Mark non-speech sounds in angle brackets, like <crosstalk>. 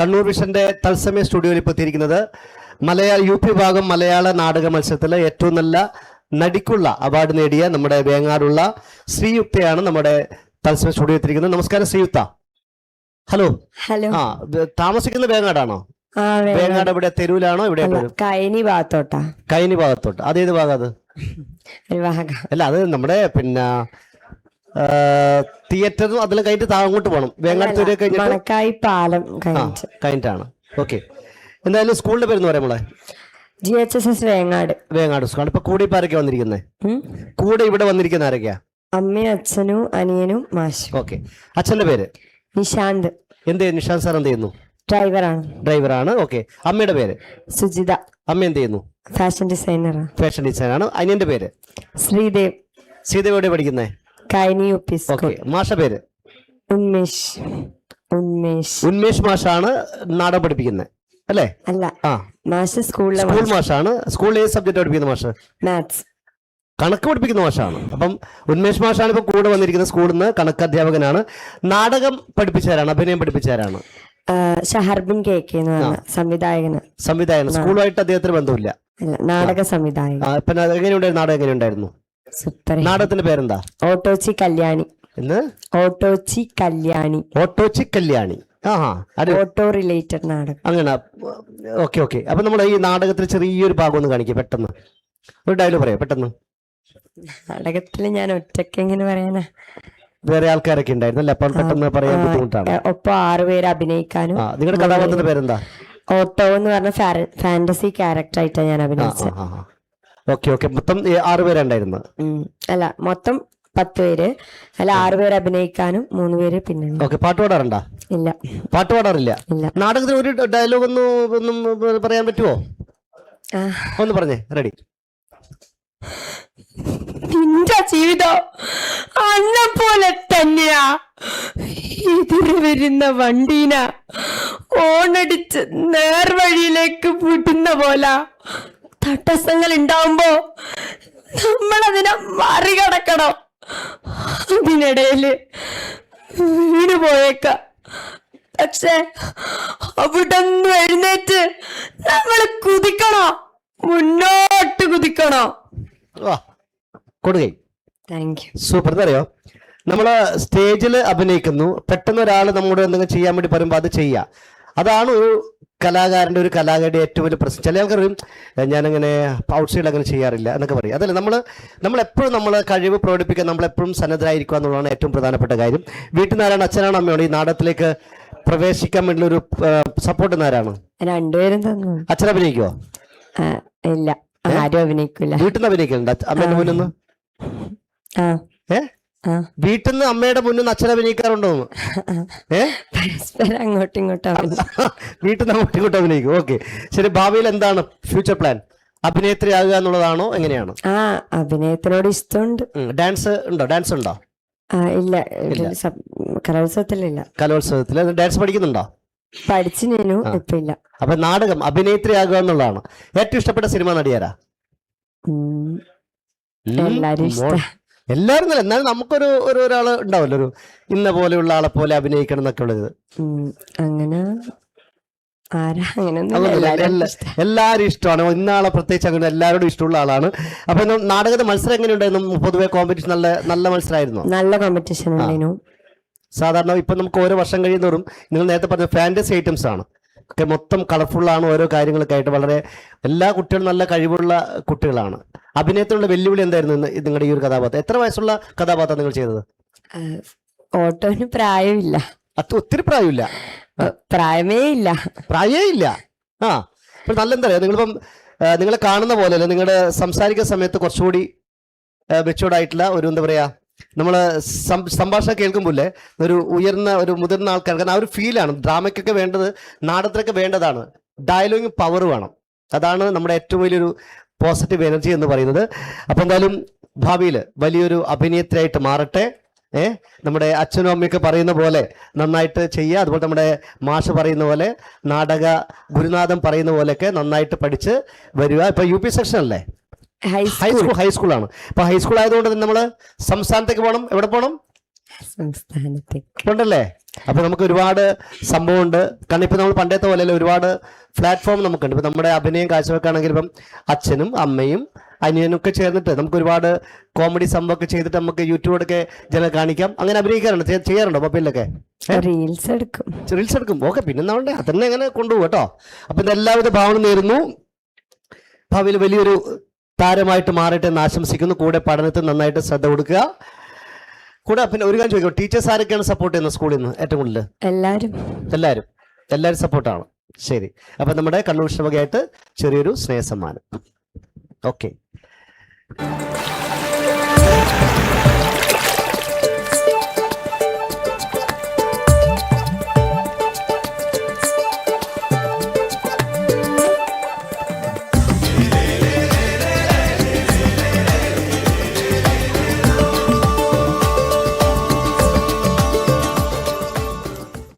കണ്ണൂർ വിഷന്റെ തത്സമയ സ്റ്റുഡിയോയിൽ ഇപ്പോൾ എത്തിയിരിക്കുന്നത് മലയാള യു പി ഭാഗം മലയാള നാടക മത്സരത്തിലെ ഏറ്റവും നല്ല നടിക്കുള്ള അവാർഡ് നേടിയ നമ്മുടെ വേങ്ങാടുള്ള ശ്രീയുക്തയാണ് നമ്മുടെ തത്സമയ സ്റ്റുഡിയോ എത്തിയിരിക്കുന്നത്. നമസ്കാരം ശ്രീയുക്ത. ഹലോ. ഹലോ. ആ താമസിക്കുന്ന വേങ്ങാടാണോ? വേങ്ങാട്. ഇവിടെ തെരുവിലാണോ? ഇവിടെ കൈനി ഭാഗത്തോട്ടാ. കൈനി ഭാഗത്തോട്ട്. അതേത് ഭാഗം അത്? അല്ല അത് നമ്മുടെ പിന്നെ തിയേറ്ററും അതിലും കഴിഞ്ഞിട്ട് താങ്ങോട്ട് പോകണം വേങ്ങാട് തെരുവ് കഴിഞ്ഞിട്ട്? മണക്കായി പാലം കഴിഞ്ഞിട്ടാണ്. ഓക്കെ. എന്തായാലും സ്കൂളിന്റെ പേര് പറയാം മോളെ? G H S S Vengad. Vengad school. ഇപ്പൊ കൂടെ ഇപ്പൊ ആരൊക്കെയാ വന്നിരിക്കുന്നത് കൂടെ ഇവിടെ വന്നിരിക്കുന്ന ആരൊക്കെയാ? അമ്മയും അച്ഛനും അനിയനും മാഷ്. ഓക്കെ. അച്ഛന്റെ പേര്? നിശാന്ത് എന്ത് നിഷാന്ത് സാർ എന്ത് ചെയ്യുന്നു? ഡ്രൈവറാണ്. ഡ്രൈവറാണ്. ഓക്കെ. അമ്മയുടെ പേര്? സുജിത. അമ്മ എന്ത് ചെയ്യുന്നു? ഫാഷൻ ഡിസൈനർ ഫാഷൻ ഡിസൈനർ ആണ് അനിയന്റെ പേര്? ശ്രീദേവ്. ശ്രീദേവ് എവിടെ പഠിക്കുന്നത് കൈനി യു പി ഓക്കെ മാഷ പേര്? ഉന്മേഷ്. ഉന്മേഷ്. ഉന്മേഷ് മാഷാണ് നാടൻ പഠിപ്പിക്കുന്നത് അല്ലേ? അല്ല ആ. മാഷ് സ്കൂളിലെ സ്കൂൾ മാഷാണ്. സ്കൂളിൽ ഏത് സബ്ജക്റ്റ് പഠിപ്പിക്കുന്ന മാഷ്? മാത്സ് കണക്ക് പഠിപ്പിക്കുന്ന മാഷാണ്. അപ്പം ഉന്മേഷ് മാഷാണ് ഇപ്പൊ കൂടെ വന്നിരിക്കുന്ന സ്കൂളിൽ നിന്ന് കണക്ക് അധ്യാപകനാണ്. നാടകം പഠിപ്പിച്ചാരാണ് അഭിനയം പഠിപ്പിച്ചാരാണ് ഷഹർബിൻ കെ കെ എന്ന് പറഞ്ഞ സംവിധായകന്. സംവിധായകൻ. സ്കൂളുമായിട്ട് അദ്ദേഹത്തിന് ബന്ധമില്ല. നാടക സംവിധായകൻ. എങ്ങനെയുണ്ടായിരുന്നു? നാടകം എങ്ങനെയുണ്ടായിരുന്നു? നാടകത്തിന്റെ പേരെന്താ? ഓട്ടോച്ചി കല്യാണി. എന്ന് ഓട്ടോച്ചി കല്യാണി. ഓട്ടോച്ചി കല്യാണി. ഓട്ടോ റിലേറ്റഡ് നാടകം. അങ്ങനെ ഓക്കെ ഓക്കെ. അപ്പൊ നമ്മൾ ഈ നാടകത്തിൽ ചെറിയൊരു ഭാഗം ഒന്ന് കാണിക്കുക പെട്ടെന്ന്. ഒരു ഡയലോഗ് പറയാം പെട്ടെന്ന്. നാടകത്തിൽ ഞാൻ ഒറ്റയ്ക്ക് എങ്ങനെ പറയാനാ? വേറെ ആൾക്കാരൊക്കെ ഉണ്ടായിരുന്നു അല്ലേ? പെട്ടെന്ന് പറയാൻ ബുദ്ധിമുട്ടാണ്. ഒപ്പം ആറുപേര് അഭിനയിക്കാനും നിങ്ങളുടെ കഥാപാത്രത്തിന്റെ പേരെന്താ? ഓട്ടോ എന്ന് പറഞ്ഞ ഫാന്റസി ക്യാരക്ടർ ആയിട്ടാണ് ഞാൻ അഭിനയിച്ചത്. Okay okay. മൊത്തം ആറ് പേരുണ്ടായിരുന്നു? ഉം. അല്ല മൊത്തം പത്ത് പേര്. അല്ല ആറ് പേര് അഭിനയിക്കാനും മൂന്ന് പേര് പിന്നെ ഓക്കെ പാട്ട് പാടാറുണ്ടോ? ഇല്ല. പാട്ട് പാടാറില്ല? ഇല്ല. നാടകത്തിൽ ഒരു ഡയലോഗ് ഒന്ന് ഒന്നും പറയാൻ പറ്റുമോ. ഒന്ന് പറഞ്ഞേ റെഡി. നിന്റെ ജീവിതം അന്നെ പോലെ തന്നെയാ. എതിരെ വരുന്ന വണ്ടീന ഓണടിച്ച് നേർവഴിയിലേക്ക് വിടുന്ന പോലെ. തടസ്സങ്ങൾ ഉണ്ടാവുമ്പോ നമ്മൾ അതിനെ മറികടക്കണം. അതിനിടയിൽ വീണ് പോയേക്ക. പക്ഷെ അവിടെ എഴുന്നേറ്റ് നമ്മൾ കുതിക്കണോ. മുന്നോട്ട് കുതിക്കണോ. വാ കൊടുകൈ താങ്ക് യു സൂപ്പർ എന്നറിയോ നമ്മൾ സ്റ്റേജിൽ അഭിനയിക്കുന്നു. പെട്ടെന്ന് ഒരാൾ നമ്മോട് എന്തെങ്കിലും ചെയ്യാൻ വേണ്ടി പറയുമ്പോൾ അത് ചെയ്യുക അതാണ് ഒരു കലാകാരന്റെ ഒരു കലാകാരുടെ ഏറ്റവും വലിയ പ്രശ്നം. ചില ആൾക്കാർ ഞാനങ്ങനെ ഔട്ട് സൈഡ് അങ്ങനെ ചെയ്യാറില്ല എന്നൊക്കെ പറയും. അതല്ല നമ്മൾ നമ്മൾ എപ്പോഴും നമ്മൾ കഴിവ് പ്രകടിപ്പിക്കാൻ നമ്മളെപ്പോഴും സന്നദ്ധരായിരിക്കുക എന്നുള്ളതാണ് ഏറ്റവും പ്രധാനപ്പെട്ട കാര്യം. വീട്ടിൽ നിന്നാരാണ് അച്ഛനാണ് അമ്മയാണ് ഈ നാടകത്തിലേക്ക് പ്രവേശിക്കാൻ വേണ്ടിയുള്ള ഒരു സപ്പോർട്ട് ആരാണ് രണ്ടുപേരും തന്നു. അച്ഛൻ അഭിനയിക്കുമോ ആ, ഇല്ല. ആരും അഭിനയിക്കില്ല വീട്ടിൽ നിന്ന് അഭിനയിക്കുന്നുണ്ട് അമ്മ ആ. വീട്ടിൽ നിന്ന് അമ്മയുടെ മുന്നിൽ നിന്ന് അച്ഛനെ അഭിനയിക്കാറുണ്ടോ? <laughs> പരസ്പരം അങ്ങോട്ടും ഇങ്ങോട്ടും <laughs> വീട്ടിൽ നിന്ന് അങ്ങോട്ടും ഇങ്ങോട്ടും അഭിനയിക്കും. ഓക്കെ. ശരി ഭാവിയിൽ എന്താണ് ഫ്യൂച്ചർ പ്ലാൻ അഭിനേത്രി അഭിനേത്രിയാകുക എന്നുള്ളതാണോ? എങ്ങനെയാണ്? ആ അഭിനയത്തിനോട് ഇഷ്ടമുണ്ട്. ഡാൻസ് ഉണ്ടോ? ഡാൻസ് ഉണ്ടോ? ഇല്ല. കലോത്സവത്തിലില്ല. കലോത്സവത്തിൽ ഡാൻസ് പഠിക്കുന്നുണ്ടോ? പഠിച്ചു ഞാനു ഇപ്പൊ ഇല്ല അപ്പൊ നാടകം അഭിനേത്രി അഭിനേത്രിയാകുക എന്നുള്ളതാണ്. ഏറ്റവും ഇഷ്ടപ്പെട്ട സിനിമ നടിയാരാ? എല്ലാരും ഇഷ്ട. എല്ലാവരും നല്ല എന്നാലും നമുക്കൊരു ഒരു ഒരാൾ ഉണ്ടാവല്ലോ ഒരു ഇന്ന പോലെയുള്ള ആളെ പോലെ അഭിനയിക്കണം എന്നൊക്കെ ഉള്ളത്. അങ്ങനെ എല്ലാവരും ഇഷ്ടമാണ്. ഇന്നാളെ പ്രത്യേകിച്ച് അങ്ങനെ എല്ലാവരോടും ഇഷ്ടമുള്ള ആളാണ്. അപ്പൊ നാടകത്തെ മത്സരം എങ്ങനെയുണ്ടായിരുന്നു? പൊതുവെ കോമ്പറ്റീഷൻ നല്ല നല്ല മത്സരമായിരുന്നു? നല്ല കോമ്പറ്റീഷൻ സാധാരണ ഇപ്പൊ നമുക്ക് ഓരോ വർഷം കഴിയുന്നവരും നിങ്ങൾ നേരത്തെ പറഞ്ഞ ഫാന്റസി ഐറ്റംസ് ആണ്. ഒക്കെ മൊത്തം കളർഫുള്ളാണ് ഓരോ കാര്യങ്ങളൊക്കെ ആയിട്ട് വളരെ എല്ലാ കുട്ടികളും നല്ല കഴിവുള്ള കുട്ടികളാണ്. അഭിനയത്തിനുള്ള വെല്ലുവിളി എന്തായിരുന്നു നിങ്ങളുടെ ഈ ഒരു കഥാപാത്രം? എത്ര വയസ്സുള്ള കഥാപാത്രം നിങ്ങൾ ചെയ്തത്? ഓട്ടോന് പ്രായമില്ല. അത് ഒത്തിരി പ്രായമില്ല. പ്രായമേ ഇല്ല. പ്രായമേ ഇല്ല. ആ ഇപ്പൊ നല്ല എന്താ പറയുക നിങ്ങളിപ്പം നിങ്ങളെ കാണുന്ന പോലെ അല്ലെ നിങ്ങളുടെ സംസാരിക്കുന്ന സമയത്ത് കുറച്ചുകൂടി മെച്ചൂർഡായിട്ടുള്ള ആയിട്ടുള്ള ഒരു എന്താ പറയാ നമ്മൾ സംഭാഷണം കേൾക്കുമ്പോൾ ഒരു ഉയർന്ന ഒരു മുതിർന്ന ആൾക്കാർ കാരണം ആ ഒരു ഫീലാണ് ഡ്രാമയ്ക്കൊക്കെ വേണ്ടത് നാടകത്തിനൊക്കെ വേണ്ടതാണ്. ഡയലോഗ് പവർ വേണം. അതാണ് നമ്മുടെ ഏറ്റവും വലിയൊരു പോസിറ്റീവ് എനർജി എന്ന് പറയുന്നത്. അപ്പൊ എന്തായാലും ഭാവിയിൽ വലിയൊരു അഭിനേത്രിയായിട്ട് മാറട്ടെ. ഏ? നമ്മുടെ അച്ഛനും അമ്മയൊക്കെ പറയുന്ന പോലെ നന്നായിട്ട് ചെയ്യുക. അതുപോലെ നമ്മുടെ മാഷ് പറയുന്ന പോലെ നാടക ഗുരുനാഥൻ പറയുന്ന പോലെയൊക്കെ നന്നായിട്ട് പഠിച്ച് വരിക. ഇപ്പൊ യു പി സെക്ഷൻ അല്ലേ? ഹൈസ്കൂൾ ഹൈസ്കൂളാണ് അപ്പൊ ഹൈസ്കൂൾ ആയതുകൊണ്ട് തന്നെ നമ്മൾ സംസ്ഥാനത്തേക്ക് പോകണം എവിടെ പോകണം സംസ്ഥാനത്തേക്ക്. ഉണ്ടല്ലേ? അപ്പൊ നമുക്ക് ഒരുപാട് സംഭവമുണ്ട്. കാരണം ഇപ്പൊ നമ്മൾ പണ്ടത്തെ പോലെയല്ല ഒരുപാട് പ്ലാറ്റ്ഫോം നമുക്കുണ്ട്. ഇപ്പൊ നമ്മുടെ അഭിനയം കാഴ്ചവെക്കാണെങ്കിൽ ഇപ്പം അച്ഛനും അമ്മയും അനിയനും ഒക്കെ ചേർന്നിട്ട് നമുക്ക് ഒരുപാട് കോമഡി സംഭവം സംഭവമൊക്കെ ചെയ്തിട്ട് നമുക്ക് യൂട്യൂബിലൊക്കെ ജനം കാണിക്കാം. അങ്ങനെ അഭിനയിക്കാറുണ്ട്. ചെയ്- ചെയ്യാറുണ്ടോ മൊബൈലിലൊക്കെ റീൽസ് എടുക്കും. റീൽസ് എടുക്കും. ഓക്കെ പിന്നെ നമ്മളുടെ അതന്നെ അങ്ങനെ കൊണ്ടുപോകും കേട്ടോ. അപ്പൊ എല്ലാവിധ ഭാവന നേരുന്നു. ഭാവിയിൽ വലിയൊരു താരമായിട്ട് മാറട്ടെ എന്ന് ആശംസിക്കുന്നു. കൂടെ പഠനത്തിൽ നന്നായിട്ട് ശ്രദ്ധ കൊടുക്കുക. കൂടെ പിന്നെ ഒരു കാര്യം ചോദിക്കും. ടീച്ചേഴ്സ് ആരൊക്കെയാണ് സപ്പോർട്ട് ചെയ്യുന്നത് സ്കൂളിൽ നിന്ന്? ഏറ്റവും കൂടുതൽ? എല്ലാവരും എല്ലാവരും എല്ലാവരും സപ്പോർട്ടാണ് ശരി. അപ്പൊ നമ്മുടെ കണ്ണൂർ ശ്രമകയായിട്ട് ചെറിയൊരു സ്നേഹസമ്മാനം. ഓക്കെ